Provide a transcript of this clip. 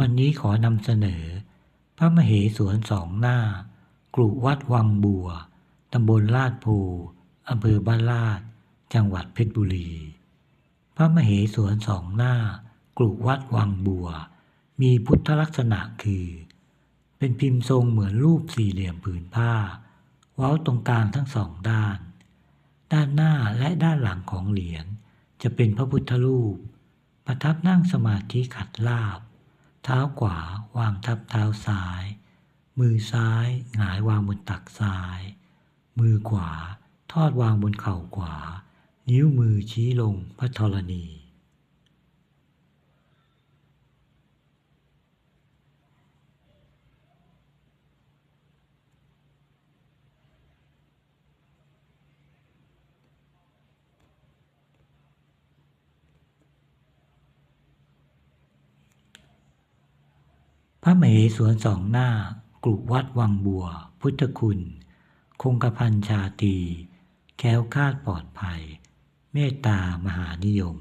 วันนี้ขอนำเสนอ พระมเหสวนสองหน้ากรุวัดวังบัว ตำบลลาดโพอำเภอบ้านลาด จังหวัดเพชรบุรี พระมเหสวนสองหน้ากรุวัดวังบัว มีพุทธลักษณะคือ เป็นพิมพ์ทรงเหมือนรูปสี่เหลี่ยมผืนผ้า เว้าตรงกลางทั้งสองด้าน ด้านหน้าและด้านหลังของเหรียญจะเป็นพระพุทธรูป ประทับนั่งสมาธิขัดลาบ เท้าขวาวางทับเท้าซ้าย มือซ้ายหงายวางบนตักซ้าย มือขวาทอดวางบนเข่าขวา นิ้วมือชี้ลงพระธรณี พ ระมเหสวนสองหน้ากลุวัดวังบัว พุทธคุณ คงกระพันชาตี แคล้วคาดปลอดภัย เมตตามหานิยม